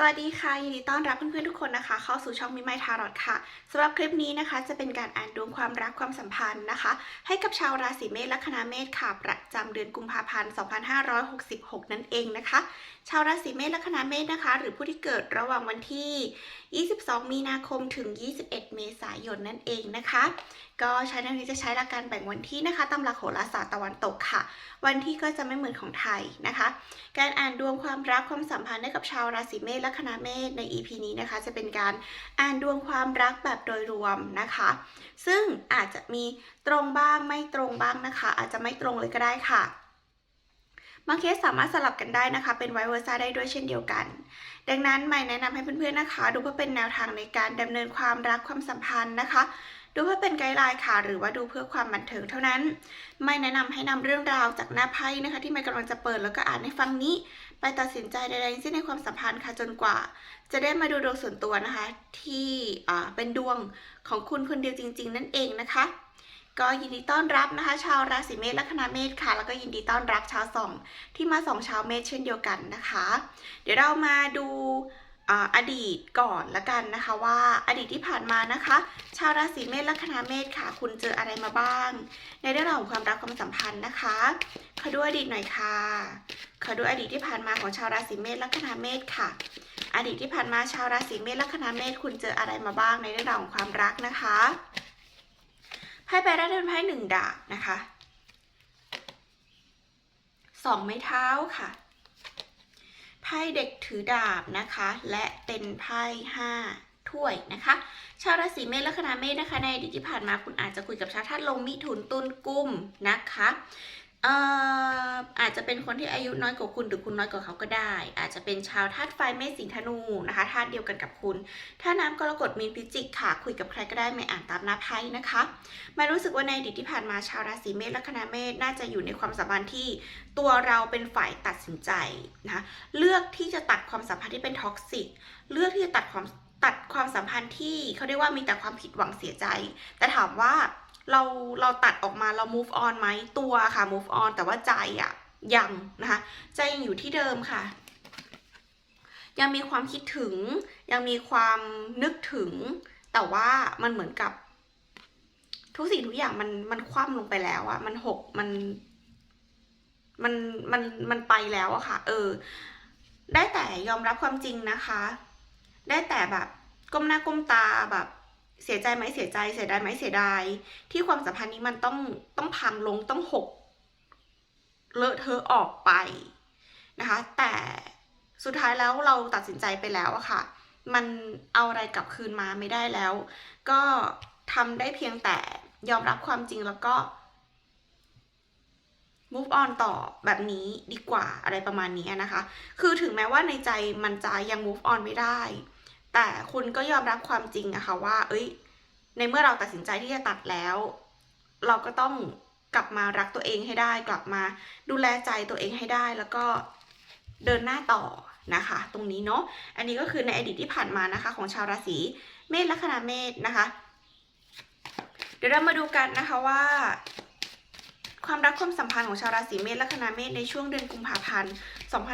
สวัสดีค่ะ ยินดีต้อนรับเพื่อนๆทุกคนนะคะ เข้าสู่ช่องมิไมทารอดค่ะสำหรับคลิปนี้นะคะ จะเป็นการอ่านดวงความรักความสัมพันธ์นะคะ ให้กับชาวราศีเมษและคณะเมษค่ะ ประจำเดือนกุมภาพันธ์ 2566 นั่นเองนะคะ ชาวราศีเมษและคณะเมษนะคะ หรือผู้ที่เกิดระหว่างวันที่ 22 มีนาคมถึง 21 เมษายนนั่นเองนะคะ ก็ใช้ในนี้จะใช้หลักการแบ่งวันที่นะคะตามหลักโหราศาสตร์ตะวันตกค่ะ วันที่ก็จะไม่เหมือนของไทยนะคะ การอ่านดวงความรักความสัมพันธ์ให้กับชาวราศีเมษและคณะเมษใน EP นี้นะคะ จะเป็นการอ่านดวงความรักแบบโดยรวมนะคะ ซึ่งอาจจะมีตรงบ้างไม่ตรงบ้างนะคะ อาจจะไม่ตรงเลยก็ได้ค่ะบางเคสสามารถสลับกันได้นะคะ เป็นไวเวอร์ซ่าได้ด้วยเช่นเดียวกัน ดังนั้นไม่แนะนำให้เพื่อนๆนะคะ ดูเพื่อเป็นแนวทางในการดำเนินความรักความสัมพันธ์นะคะ ดูเพื่อเป็นไกด์ไลน์ค่ะ หรือว่าดูเพื่อความบันเทิงเท่านั้น ไม่แนะนำให้นำเรื่องราวจากหน้าไพ่นะคะ ที่ไม่กำลังจะเปิดแล้วก็อ่านให้ฟังนี้ ไปตัดสินใจใดๆทั้งสิ้นในความสัมพันธ์ค่ะจนกว่า จะได้มาดูดวงส่วนตัวนะคะ ที่อ่าเป็นดวงของคุณคนเดียวจริง ๆ นั่นเองนะคะก็ยินดีต้อนรับนะคะ ชาวราศีเมษและคณะเมษค่ะ แล้วก็ยินดีต้อนรับชาวสองที่มาสองชาวเมษเช่นเดียวกันนะคะ เดี๋ยวเรามาดู อดีตก่อนละกันนะคะว่าอดีตที่ผ่านมานะคะ ชาวราศีเมษละคณะเมษค่ะ คุณเจออะไรมาบ้าง ในเรื่องราวของความรักความสัมพันธ์นะคะขอดูอดีตหน่อยค่ะขอดูอดีตที่ผ่านมาของชาวราศีเมษละคณะเมษค่ะ อดีตที่ผ่านมาชาวราศีเมษละคณะเมษคุณเจออะไรมาบ้างในเรื่องราวของความรักนะคะไพ่ใบแรกเป็นไพ่หนึ่งดาบนะคะสองไม้เท้าค่ะ ไพ่เด็กถือดาบนะคะ และเป็นไพ่ห้าถ้วยนะคะ ชาวราศีเมษและคณะเมษนะคะในอดีตที่ผ่านมาคุณอาจจะคุยกับชาวธาตุลงมิถุนตุลกุมนะคะ อาจจะเป็นคนที่อายุน้อยกว่าคุณหรือคุณน้อยกว่าเขาก็ได้ อาจจะเป็นชาวธาตุไฟเมษสิงห์ธนูนะคะธาตุเดียวกันกับคุณ ถ้าน้ำกรกฎมีนพิจิกค่ะ คุยกับใครก็ได้ไม่อ่านตามหน้าไพ่นะคะมารู้สึกว่าในอดีตที่ผ่านมาชาวราศีเมษและคณะเมษน่าจะอยู่ในความสัมพันธ์ที่ตัวเราเป็นฝ่ายตัดสินใจนะะเลือกที่จะตัดความสัมพันธ์ที่เป็นท็อกซิกเลือกที่จะตัดความตัดความสัมพันธ์ที่เขาเรียกว่ามีแต่ความผิดหวังเสียใจ แต่ถามว่า เราเราตัดออกมาเรา move on ไหมตัวค่ะ move on แต่ว่าใจอะยังนะคะใจยังอยู่ที่เดิมค่ะ ยังมีความคิดถึง ยังมีความนึกถึง แต่ว่ามันเหมือนกับ ทุกสิ่งทุกอย่างมันมันคว่ำลงไปแล้วอะมันหกมันมันมันมันไปแล้วอะค่ะ เออ ได้แต่ยอมรับความจริงนะคะ ได้แต่แบบก้มหน้าก้มตาแบบ เสียใจไหมเสียใจ เสียดายไหมเสียดาย ที่ความสัมพันธ์นี้มันต้องต้องพังลงต้องหกเลอะเทอะออกไปนะคะ แต่สุดท้ายแล้วเราตัดสินใจไปแล้วอะค่ะ มันเอาอะไรกลับคืนมาไม่ได้แล้ว ก็ทำได้เพียงแต่ยอมรับความจริงแล้วก็ move on ต่อแบบนี้ดีกว่าอะไรประมาณนี้นะคะ คือถึงแม้ว่าในใจมันจะยัง move on ไม่ได้ แต่คุณก็ยอมรับความจริงอะค่ะว่า เอ้ย ในเมื่อเราตัดสินใจที่จะตัดแล้ว เราก็ต้องกลับมารักตัวเองให้ได้ กลับมาดูแลใจตัวเองให้ได้ แล้วก็เดินหน้าต่อนะคะ ตรงนี้เนาะ อันนี้ก็คือในอดีตที่ผ่านมานะคะ ของชาวราศีเมษละคณะเมษนะคะ เดี๋ยวเรามาดูกันนะคะว่าความรักความสัมพันธ์ของชาวราศีเมษละคณะเมษในช่วงเดือนกุมภาพันธ์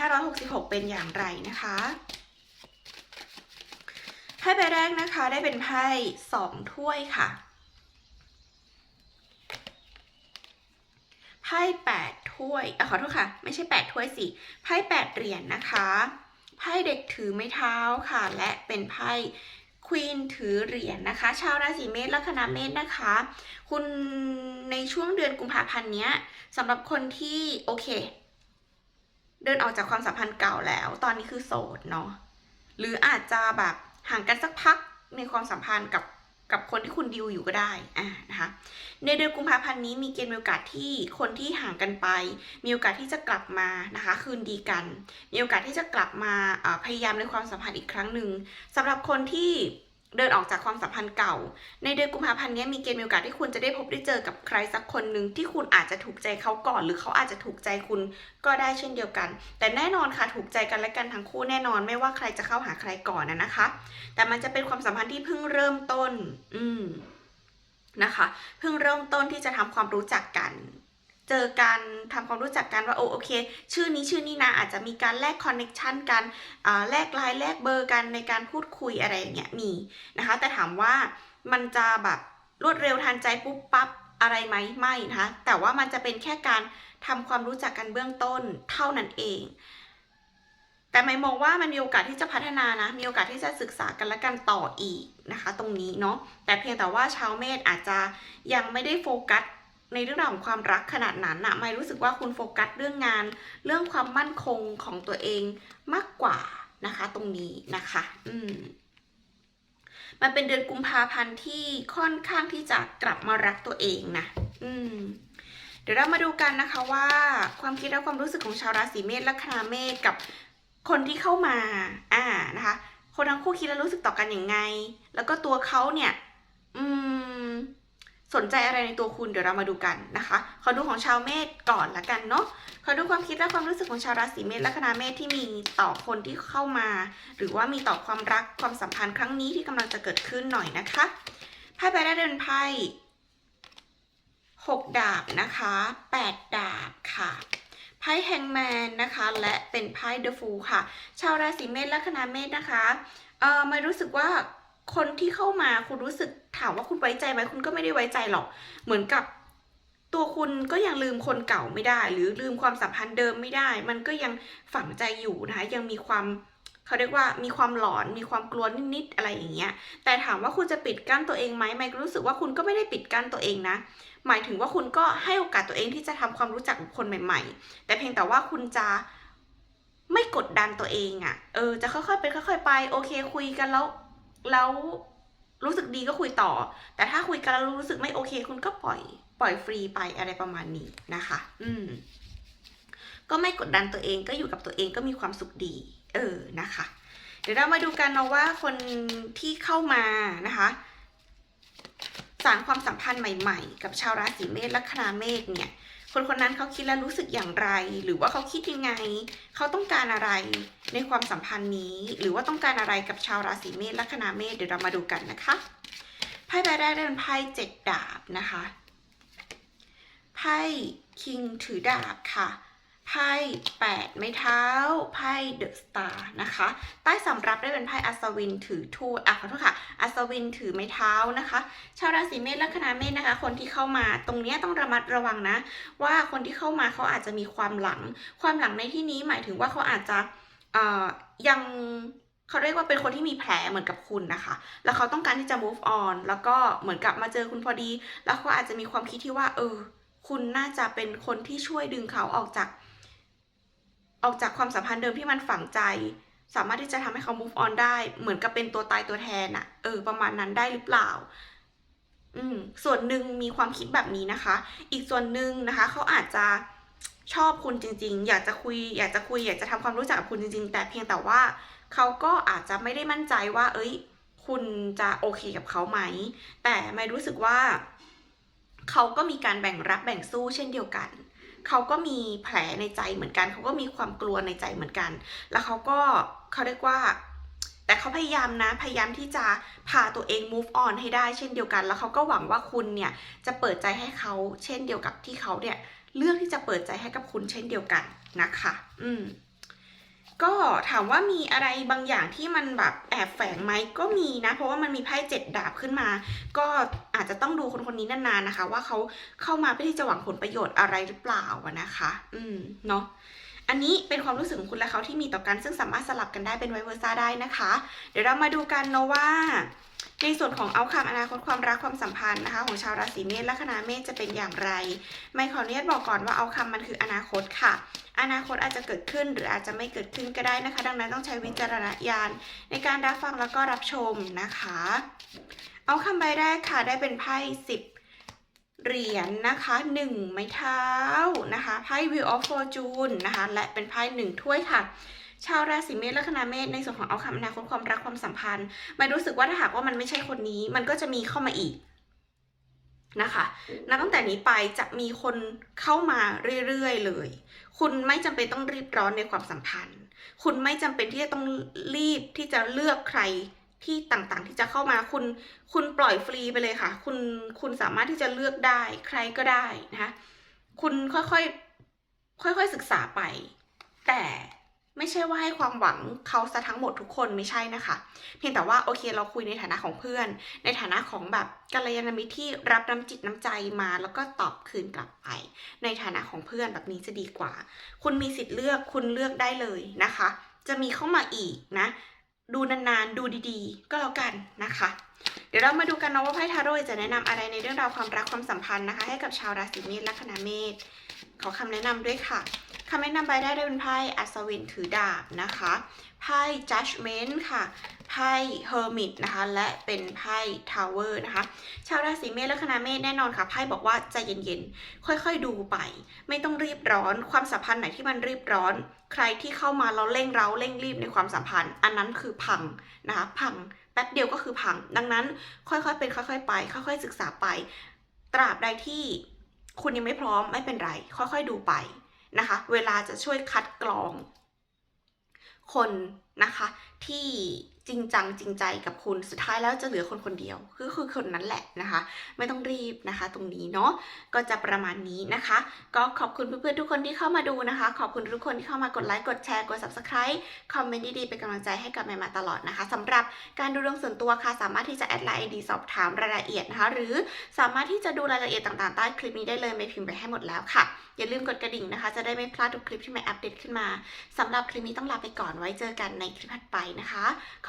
2566 เป็นอย่างไรนะคะ พ่ใบแรกนะคะได้เป็นไพ่สองถ้วยค่ะ ไพ่แปดถ้วยอะขอโทษค่ะ ไม่ใช่แปดถ้วยสิ ไพ่แปดเหรียญนนะคะ ไพ่เด็กถือไม้เท้าค่ะ และเป็นไพ่ควีนถือเหรียญนะคะ ชาวราศีเมษละคณะเมษนะคะ คุณในช่วงเดือนกุมภาพันธ์เนี้ยสำหรับคนที่โอเค เดินออกจากความสัมพันธ์เก่าแล้ว ตอนนี้คือโสดเนาะหรืออาจจะแบบ ห่างกันสักพักในความสัมพันธ์กับกับคนที่คุณดิวอยู่ก็ได้อ่านะคะในเดือนกุมภาพันธ์นี้มีเกณฑ์มีโอกาสที่คนที่ห่างกันไป มีโอกาสที่จะกลับมานะคะ คืนดีกัน มีโอกาสที่จะกลับมาอ่าพยายามในความสัมพันธ์อีกครั้งหนึ่งสำหรับคนที่ เดินออกจากความสัมพันธ์เก่า ในเดือนกุมภาพันธ์นี้มีเกณฑ์มีโอกาสที่คุณจะได้พบได้เจอกับใครสักคนหนึ่งที่คุณอาจจะถูกใจเขาก่อน หรือเขาอาจจะถูกใจคุณก็ได้เช่นเดียวกัน แต่แน่นอนค่ะถูกใจกันและกันทั้งคู่แน่นอนไม่ว่าใครจะเข้าหาใครก่อนนะนะคะ แต่มันจะเป็นความสัมพันธ์ที่เพิ่งเริ่มต้น อืมนะคะ เพิ่งเริ่มต้นที่จะทำความรู้จักกัน เจอการทำความรู้จักกันว่าโอโอเค ชื่อนี้ชื่อนี้นะอาจจะมีการแลกคอนเน็ชันกันอ่าแลกไลน์แลกเบอร์กันในการพูดคุยอะไรอย่างเงี้ยมีนะคะ แต่ถามว่ามันจะแบบรวดเร็วทันใจปุ๊บปั๊บอะไรไหมไม่นะคะแต่ว่ามันจะเป็นแค่การทำความรู้จักกันเบื้องต้นเท่านั้นเอง แต่ไม่มองว่ามันมีโอกาสที่จะพัฒนานะ มีโอกาสที่จะศึกษากันและกันต่ออีกนะคะ ตรงนี้เนาะแต่เพียงแต่ว่าชาวเมษอาจจะยังไม่ได้โฟกัส ในเรื่องราวของความรักขนาดนั้นนะไม่รู้สึกว่าคุณโฟกัสเรื่องงาน เรื่องความมั่นคงของตัวเองมากกว่านะคะ ตรงนี้นะคะ อืมมันเป็นเดือนกุมภาพันธ์ที่ค่อนข้างที่จะกลับมารักตัวเองนะ อืม เดี๋ยวเรามาดูกันนะคะว่า ความคิดและความรู้สึกของชาวราศีเมษและคณาเมษกับคนที่เข้ามา อ่านะคะ คนทั้งคู่คิดและรู้สึกต่อกันอย่างไง แล้วก็ตัวเขาเนี่ย สนใจอะไรในตัวคุณเดี๋ยวเรามาดูกันนะคะขอดูของชาวเมษก่อนละกันเนาะขอดูความคิดและความรู้สึกของชาวราศีเมษและคณาเมษที่มีต่อคนที่เข้ามา หรือว่ามีต่อความรักความสัมพันธ์ครั้งนี้ที่กำลังจะเกิดขึ้นหน่อยนะคะไพ่ใบแรกเดินไพ่หกดาบนะคะแปดดาบค่ะไพ่แฮงแมนนะคะและเป็นไพ่เดอะฟูค่ะ ชาวราศีเมษและคณาเมษนะคะเออไม่รู้สึกว่าคนที่เข้ามาคุณรู้สึก ถามว่าคุณไว้ใจไหมคุณก็ไม่ได้ไว้ใจหรอก เหมือนกับตัวคุณก็ยังลืมคนเก่าไม่ได้ หรือลืมความสัมพันธ์เดิมไม่ได้ มันก็ยังฝังใจอยู่นะคะยังมีความเขาเรียกว่ามีความหลอนมีความกลัวนิดๆอะไรอย่างเงี้ย แต่ถามว่าคุณจะปิดกั้นตัวเองไหมไมค์รู้สึกว่าคุณก็ไม่ได้ปิดกั้นตัวเองนะ หมายถึงว่าคุณก็ให้โอกาสตัวเองที่จะทำความรู้จักกับคนใหม่ ๆ แต่เพียงแต่ว่าคุณจะไม่กดดันตัวเองอะ่ะ เออ จะค่อยๆเป็นค่อย ๆ ไป โอเคคุยกันแล้วแล้ว รู้สึกดีก็คุยต่อ แต่ถ้าคุยกันแล้วรู้สึกไม่โอเค คุณก็ปล่อย ปล่อยฟรีไปอะไรประมาณนี้นะคะ อืม ก็ไม่กดดันตัวเองก็อยู่กับตัวเองก็มีความสุขดี เออนะคะ เดี๋ยวเรามาดูกันเนาะว่าคนที่เข้ามานะคะสารความสัมพันธ์ใหม่ ๆ กับชาวราศีเมษและคณาเมษเนี่ย คนคนนั้นเขาคิดและรู้สึกอย่างไร หรือว่าเขาคิดยังไง เขาต้องการอะไรในความสัมพันธ์นี้ หรือว่าต้องการอะไรกับชาวราศีเมษลัคนาเมษเดี๋ยวเรามาดูกันนะคะไพ่ใบแรกได้เป็นไพ่เจ็ดดาบนะคะไพ่คิงถือดาบค่ะ ไพ่แปดไม้เท้า ไพ่เดอะสตาร์นะคะ ใต้สำรับได้เป็นไพ่อัศวินถือทูอะขอโทษค่ะ อัศวินถือไม้เท้านะคะ ชาวราศีเมษและคณาเมษนะคะ คนที่เข้ามาตรงนี้ต้องระมัดระวังนะ ว่าคนที่เข้ามาเขาอาจจะมีความหลัง ความหลังในที่นี้หมายถึงว่าเขาอาจจะยังเขาเรียกว่าเป็นคนที่มีแผลเหมือนกับคุณนะคะ แล้วเขาต้องการที่จะ move on แล้วก็เหมือนกับมาเจอคุณพอดี แล้วเขาอาจจะมีความคิดที่ว่า เออ คุณน่าจะเป็นคนที่ช่วยดึงเขาออกจาก ออกจากความสัมพันธ์เดิมที่มันฝังใจ สามารถที่จะทำให้เขา move on ได้ เหมือนกับเป็นตัวตายตัวแทนอะเออ ประมาณนั้นได้หรือเปล่า อืม ส่วนหนึ่งมีความคิดแบบนี้นะคะ อีกส่วนหนึ่งนะคะ เขาอาจจะชอบคุณจริง ๆ อยากจะคุย อยากจะคุย อยากจะทำความรู้จักกับคุณจริง ๆ แต่เพียงแต่ว่าเขาก็อาจจะไม่ได้มั่นใจว่า เอ้ย คุณจะโอเคกับเขาไหม แต่ไม่รู้สึกว่า เขาก็มีการแบ่งรับแบ่งสู้เช่นเดียวกัน เขาก็มีแผลในใจเหมือนกัน เขาก็มีความกลัวในใจเหมือนกัน แล้วเขาก็เขาเรียกว่า แต่เขาพยายามนะ พยายามที่จะพาตัวเอง move on ให้ได้เช่นเดียวกัน แล้วเขาก็หวังว่าคุณเนี่ยจะเปิดใจให้เขาเช่นเดียวกับที่เขาเนี่ยเลือกที่จะเปิดใจให้กับคุณเช่นเดียวกันนะคะ อืม ก็ถามว่ามีอะไรบางอย่างที่มันแบบแอบแฝงไหมก็มีนะ เพราะว่ามันมีไพ่เจ็ดดาบขึ้นมา ก็อาจจะต้องดูคนคนนี้นานๆนะคะ ว่าเขาเข้ามาเพื่อที่จะหวังผลประโยชน์อะไรหรือเปล่านะคะ อืมเนาะอันนี้เป็นความรู้สึกของคุณและเขาที่มีต่อกันซึ่งสามารถสลับกันได้เป็นไวเวอร์ซ่าได้นะคะ เดี๋ยวเรามาดูกันเนาะว่า ในส่วนของเอาคำอนาคตความรักความสัมพันธ์นะคะ ของชาวราศีเมษและคณาเมษจะเป็นอย่างไร ไม่ขออนุญาตบอกก่อนว่าเอาคำมันคืออนาคตค่ะ อนาคตอาจจะเกิดขึ้นหรืออาจจะไม่เกิดขึ้นก็ได้นะคะ ดังนั้นต้องใช้วิจารณญาณในการรับฟังแล้วก็รับชมนะคะ เอาคำใบแรกค่ะได้เป็นไพ่สิบเหรียญนะคะหนึ่งไม้เท้านะคะไพ่ Wheel of Fortune นะคะและเป็นไพ่หนึ่งถ้วยค่ะ ชาวราศีเมษและคณาเมษในส่วนของเอาคำอนาคตความรักความสัมพันธ์ไม่รู้สึกว่าถ้าหากว่ามันไม่ใช่คนนี้ มันก็จะมีเข้ามาอีกนะคะนับตั้งแต่นี้ไปจะมีคนเข้ามาเรื่อยๆเลย คุณไม่จำเป็นต้องรีบร้อนในความสัมพันธ์ คุณไม่จำเป็นที่จะต้องรีบที่จะเลือกใครที่ต่างๆ ที่จะเข้ามาคุณ คุณปล่อยฟรีไปเลยค่ะ คุณคุณสามารถที่จะเลือกได้ใครก็ได้นะคะคุณค่อยๆค่อยๆศึกษาไป แต่ ไม่ใช่ว่าให้ความหวังเขาซะทั้งหมดทุกคนไม่ใช่นะคะ เพียงแต่ว่าโอเคเราคุยในฐานะของเพื่อน ในฐานะของแบบกัลยาณมิตรที่รับน้ำจิตน้ำใจมาแล้วก็ตอบคืนกลับไป ในฐานะของเพื่อนแบบนี้จะดีกว่า คุณมีสิทธิ์เลือกคุณเลือกได้เลยนะคะ จะมีเข้ามาอีกนะ ดูนานๆ ดูดีๆ ก็แล้วกันนะคะ เดี๋ยวเรามาดูกันนะว่าไพ่ทาโร่จะแนะนำอะไรในเรื่องราวความรักความสัมพันธ์นะคะ ให้กับชาวราศีเมษและคณะเมษขอคำแนะนำด้วยค่ะคำแนะนำใบได้ได้เป็นไพ่อัศวินถือดาบนะคะไพ่ judgment ค่ะ ไพ่ hermit นะคะ และเป็นไพ่ tower นะคะ ชาวราศีเมษและคณะเมษแน่นอนค่ะไพ่บอกว่าใจเย็นๆ ค่อยๆดูไป ไม่ต้องรีบร้อน ความสัมพันธ์ไหนที่มันรีบร้อน ใครที่เข้ามาแล้วเร่งเร้าเร่งรีบในความสัมพันธ์ อันนั้นคือพังนะคะ พังแป๊บเดียวก็คือพัง ดังนั้นค่อยๆเป็นค่อยๆไป ค่อยๆศึกษาไป ตราบใดที่คุณยังไม่พร้อมไม่เป็นไร ค่อยๆดูไปนะคะ เวลาจะช่วยคัดกรองคนนะคะที่ จริงจังจริงใจกับคุณสุดท้ายแล้วจะเหลือคนคนเดียว คือคือคนนั้นแหละนะคะ ไม่ต้องรีบนะคะ ตรงนี้เนาะก็จะประมาณนี้นะคะ ก็ขอบคุณเพื่อนๆทุกคนที่เข้ามาดูนะคะ ขอบคุณทุกคนที่เข้ามากดไลค์กดแชร์กด subscribe คอมเมนต์ดีๆเป็นกำลังใจให้กับแม่มาตลอดนะคะสำหรับการดูดวงส่วนตัวค่ะ สามารถที่จะแอดไลน์ ID สอบถามรายละเอียดนะคะ หรือสามารถที่จะดูรายละเอียดต่างๆใต้คลิปนี้ได้เลยไม่พิมพ์ไปให้หมดแล้วค่ะอย่าลืมกดกระดิ่งนะคะ จะได้ไม่พลาดทุกคลิปที่ใหม่อัปเดตขึ้นมาสำหรับคลิปนี้ต้องลาไปก่อนไว้เจอกันในคลิปถัดไปนะคะข